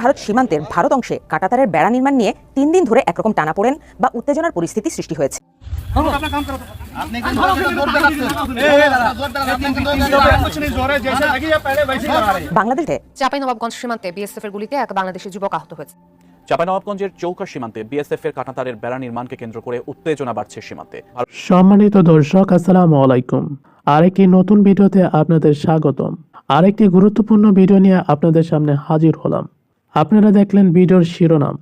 ভারত সীমান্তের ভারত অংশে কাটাতারের বেড়া নির্মাণ নিয়ে তিন দিন ধরে একরকম টানা পড়েন বা উত্তেজনার পরিস্থিতি সৃষ্টি হয়েছে। বাংলাদেশে চাপাই নবাবগঞ্জ সীমান্তে বিএসএফ এর গুলিতে এক বাংলাদেশি যুবক আহত হয়েছে। চাপানবাবগঞ্জের চৌকা সীমান্তে বিএসএফ এর বেড়া নির্মাণকে কেন্দ্র করে উত্তেজনা বাড়ছে সীমান্তে। সম্মানিত দর্শক আসসালামু আলাইকুম। আরেকটি নতুন ভিডিওতে আপনাদের স্বাগতম। আরেকটি গুরুত্বপূর্ণ ভিডিও নিয়ে আপনাদের সামনে হাজির হলাম। আপনারা দেখলেন ভিডিওর শিরোনাম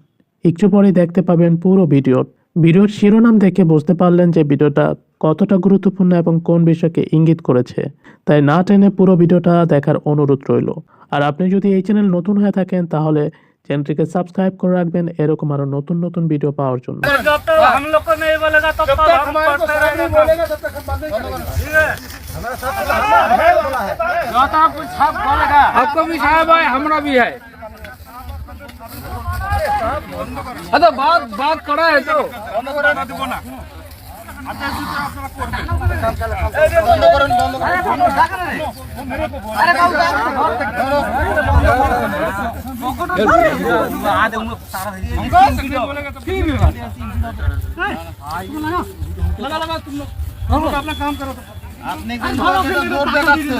একটু পরে দেখতে পাবেন পুরো ভিডিও ভিডিওর শিরোনাম দেখে বুঝতে পারলেন যে ভিডিওটা কতটা গুরুত্বপূর্ণ এবং কোন বিষয়কে ইঙ্গিত করেছে তাই না টেনে পুরো ভিডিওটা দেখার অনুরোধ রইল আর আপনি যদি এই চ্যানেল নতুন হয়ে থাকেন তাহলে চ্যানেলটিকে সাবস্ক্রাইব করে রাখবেন এরকম আরো নতুন নতুন ভিডিও পাওয়ার জন্য जब तक हम लोग को नहीं बोलेगा तब तक हमारे को सर नहीं बोलेगा तब तक हम बंद नहीं करेंगे ठीक है जो तक कुछ सब बोलेगा आपको भी साहब है हमरा भी है हाँ तो बात बात करा है तो বন্ধ করে না দিব না আচ্ছা যদি আপনারা করবেন বন্ধ করেন বন্ধ করেন बोलेगा तो ठीक है लगा लगा तुम लोग हम लोग अपना काम करो तो আপনি কিন্তু জোর দেখাচ্ছেন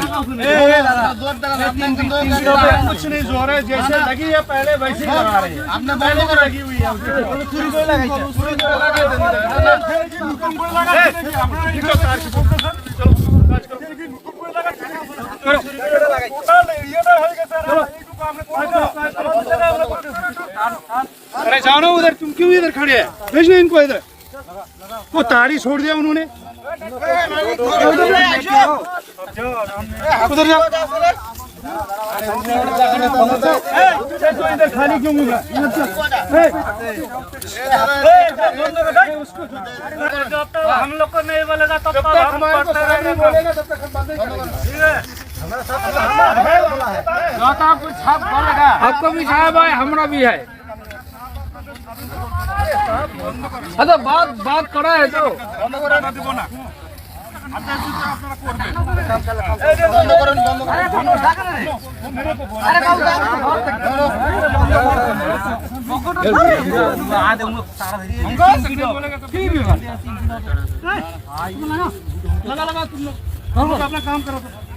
জোর দেখাচ্ছেন আপনি কিন্তু कुछ नहीं जोर है जैसे लगी है पहले वैसे ही लगा रहे हैं আপনি पहले বন্ধ भी করেন लगी हुई है चूरी को लगाई चूरी को लगा दे ठीक है तार की फोटो सर चलो काज करो करो ये ना होएगा सर अरे जाओ ना उधर तुम क्यों इधर खड़े हैं भेज दो इनको इधर वो तारी छोड़ दिया उन्होंने उधर जाओ खाली क्यों होगा हम लोग। को नहीं बोलेगा तब तक हम पढ़ते रहेंगे ठीक है हमारा साथ बोला है आपको भी छाप है हमारा भी है। আচ্ছা বাদ বাদ করা তো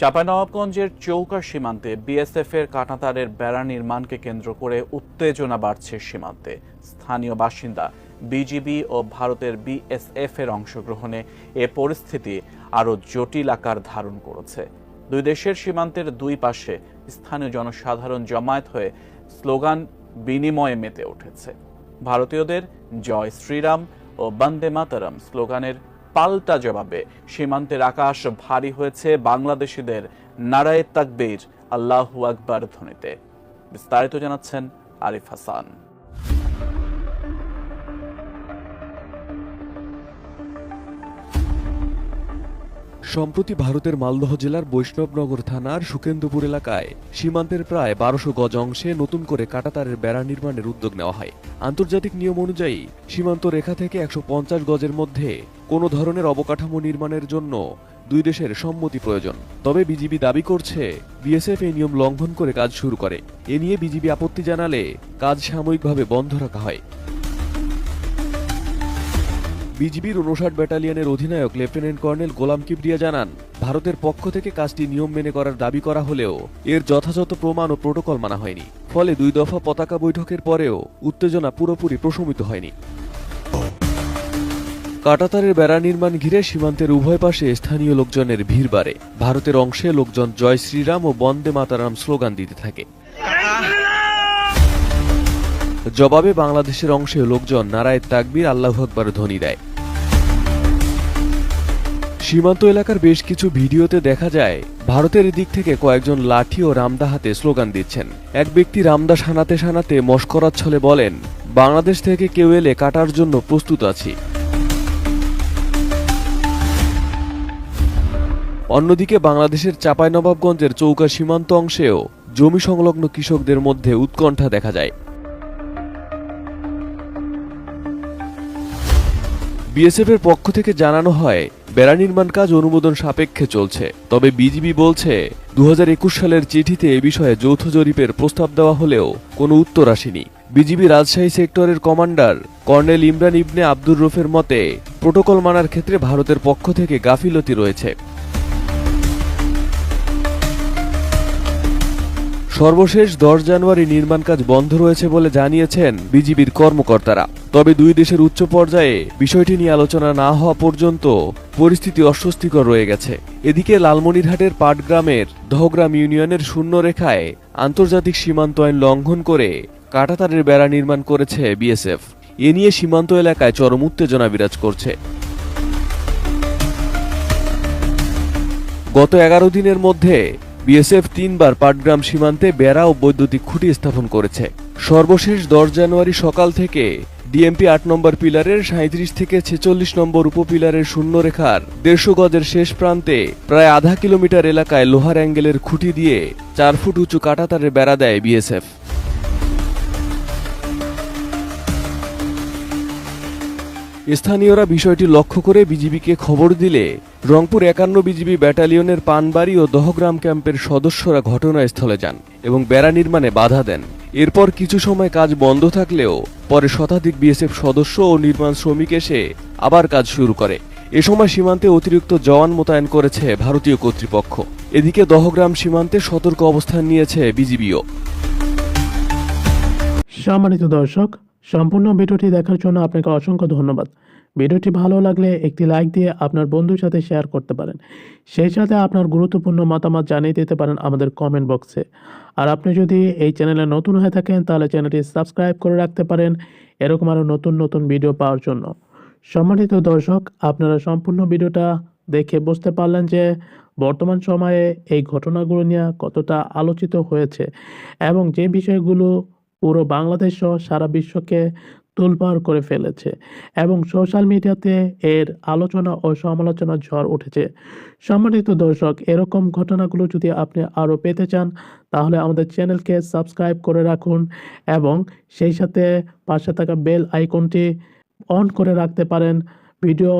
চাঁপানবাবগঞ্জের চৌকা সীমান্তে বিএসএফ এর কাঁটাতারের বেড়া নির্মাণকে কেন্দ্র করে উত্তেজনা বাড়ছে সীমান্তে। স্থানীয় বাসিন্দা বিজিবি ও ভারতের বিএসএফ এর অংশগ্রহণে এ পরিস্থিতি আরও জটিল আকার ধারণ করেছে। দুই দেশের সীমান্তের দুই পাশে স্থানীয় জনসাধারণ জমায়েত হয়ে স্লোগান বিনিময়ে মেতে উঠেছে। ভারতীয়দের জয় শ্রীরাম ও বন্দে মাতারাম স্লোগানের পাল্টা জবাবে সীমান্তের আকাশ ভারী হয়েছে বাংলাদেশিদের নারায় তাকবীর, আল্লাহু আকবার ধ্বনিতে। বিস্তারিত জানাচ্ছেন আরিফ হাসান। সম্প্রতি ভারতের মালদহ জেলার বৈষ্ণবনগর থানার সুকেন্দ্রপুর এলাকায় সীমান্তের প্রায় বারোশো গজ অংশে নতুন করে কাটাতারের বেড়া নির্মাণের উদ্যোগ নেওয়া হয়। আন্তর্জাতিক নিয়ম অনুযায়ী সীমান্ত রেখা থেকে একশো পঞ্চাশ গজের মধ্যে কোনো ধরনের অবকাঠামো নির্মাণের জন্য দুই দেশের সম্মতি প্রয়োজন। তবে বিজিবি দাবি করছে, বিএসএফ এই নিয়ম লঙ্ঘন করে কাজ শুরু করে। এ নিয়ে বিজিবি আপত্তি জানালে কাজ সাময়িকভাবে বন্ধ রাখা হয়। বিজিবির উনষাট ব্যাটালিয়নের অধিনায়ক লেফটেন্যান্ট কর্নেল গোলাম কিবরিয়া জানান, ভারতের পক্ষ থেকে কাজটি নিয়ম মেনে করার দাবি করা হলেও এর যথাযথ প্রমাণ ও প্রোটোকল মানা হয়নি। ফলে দুই দফা পতাকা বৈঠকের পরেও উত্তেজনা পুরোপুরি প্রশমিত হয়নি। কাটাতারের বেড়া নির্মাণ ঘিরে সীমান্তের উভয় পাশে স্থানীয় লোকজনের ভিড় বাড়ে। ভারতের অংশে লোকজন জয় শ্রীরাম ও বন্দে মাতারাম স্লোগান দিতে থাকে। জবাবে বাংলাদেশের অংশে লোকজন নারায় তাকবির আল্লাহ আকবর ধ্বনি দেয়। সীমান্ত এলাকার বেশ কিছু ভিডিওতে দেখা যায়, ভারতের দিক থেকে কয়েকজন লাঠি ও রামদা হাতে স্লোগান দিচ্ছেন। এক ব্যক্তি রামদা সানাতে সানাতে মস্করার ছলে বলেন, বাংলাদেশ থেকে কেউ এলে কাটার জন্য প্রস্তুত আছি। অন্যদিকে বাংলাদেশের চাঁপাইনবাবগঞ্জের চৌকা সীমান্ত অংশেও জমি সংলগ্ন কৃষকদের মধ্যে উৎকণ্ঠা দেখা যায়। বিএসএফ এর পক্ষ থেকে জানানো হয় বেড়া নির্মাণ কাজ অনুমোদন সাপেক্ষে চলছে। তবে বিজিবি বলছে দু হাজার একুশ সালের চিঠিতে এ বিষয়ে যৌথ জরিপের প্রস্তাব দেওয়া হলেও কোনো উত্তর আসেনি। বিজিবি রাজশাহী সেক্টরের কমান্ডার কর্নেল ইমরান ইবনে আব্দুর রফের মতে, প্রোটোকল মানার ক্ষেত্রে ভারতের পক্ষ থেকে গাফিলতি রয়েছে। সর্বশেষ দশ জানুয়ারি নির্মাণ কাজ বন্ধ রয়েছে বলে জানিয়েছেন বিজিবির কর্মকর্তারা। তবে দুই দেশের উচ্চ পর্যায়ে বিষয়টি নিয়ে আলোচনা না হওয়া পর্যন্ত পরিস্থিতি অস্বস্তিকর রয়ে গেছে। এদিকে লালমনিরহাটের পাটগ্রামের দহগ্রাম ইউনিয়নের শূন্য রেখায় আন্তর্জাতিক সীমান্ত আইন লঙ্ঘন করে কাটাতারের বেড়া নির্মাণ করেছে বিএসএফ। এ নিয়ে সীমান্ত এলাকায় চরম উত্তেজনা বিরাজ করছে। গত এগারো দিনের মধ্যে বিএসএফ তিনবার পাটগ্রাম সীমান্তে বেড়া ও বৈদ্যুতিক খুঁটি স্থাপন করেছে। সর্বশেষ দশ জানুয়ারি সকাল থেকে ডিএমপি আট নম্বর পিলারের সাঁত্রিশ থেকে ছেচল্লিশ নম্বর উপপিলারের শূন্যরেখার দেড়শো গজের শেষ প্রান্তে প্রায় আধা কিলোমিটার এলাকায় লোহার অ্যাঙ্গেলের খুঁটি দিয়ে চার ফুট উঁচু কাটাতারের বেড়া দেয় বিএসএফ। স্থানীয়রা বিষয়টি লক্ষ্য করে বিজিবিকে খবর দিলে রংপুর একান্ন বিজিবি ব্যাটালিয়নের পানবাড়ি ও দহগ্রাম ক্যাম্পের সদস্যরা ঘটনাস্থলে যান এবং বেড়া নির্মাণে বাধা দেন। এরপর কিছু সময় কাজ বন্ধ থাকলেও পরে শতাধিক বিএসএফ সদস্য ও নির্মাণ শ্রমিক এসে আবার কাজ শুরু করে। এ সময় সীমান্তে অতিরিক্ত জওয়ান মোতায়েন করেছে ভারতীয় কর্তৃপক্ষ। এদিকে দহগ্রাম সীমান্তে সতর্ক অবস্থান নিয়েছে বিজিবিও। সম্মানিত দর্শক সম্পূর্ণ ভিডিওটি দেখার জন্য আপনাকে অসংখ্য ধন্যবাদ। ভিডিওটি ভালো লাগলে একটি লাইক দিয়ে আপনার বন্ধুর সাথে শেয়ার করতে পারেন। সেই সাথে আপনার গুরুত্বপূর্ণ মতামত জানিয়ে দিতে পারেন আমাদের কমেন্ট বক্সে আর আপনি যদি এই চ্যানেলে নতুন হয়ে থাকেন, তাহলে চ্যানেলটি সাবস্ক্রাইব করে রাখতে পারেন এরকম আরও নতুন নতুন ভিডিও পাওয়ার জন্য। সম্মানিত দর্শক, আপনারা সম্পূর্ণ ভিডিওটা দেখে বুঝতে পারলেন যে বর্তমান সময়ে এই ঘটনাগুলো নিয়ে কতটা আলোচিত হয়েছে এবং যে বিষয়গুলো পুরো বাংলাদেশ সহ সারা বিশ্বকে তোলপাড় করে ফেলেছে এবং সোশ্যাল মিডিয়াতে এর আলোচনা ও সমালোচনা ঝড় উঠেছে। সম্মানিত দর্শক, এরকম ঘটনাগুলো যদি আপনি আরও পেতে চান, তাহলে আমাদের চ্যানেলকে সাবস্ক্রাইব করে রাখুন এবং সেই সাথে পাশে থাকা বেল আইকনটি অন করে রাখতে পারেন। ভিডিও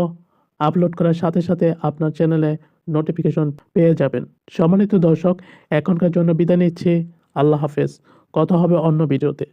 আপলোড করার সাথে সাথে আপনার চ্যানেলে নোটিফিকেশন পেয়ে যাবেন। সম্মানিত দর্শক, এখনকার জন্য বিদায় নিচ্ছি। আল্লাহ হাফেজ। কথা হবে অন্য ভিডিওতে।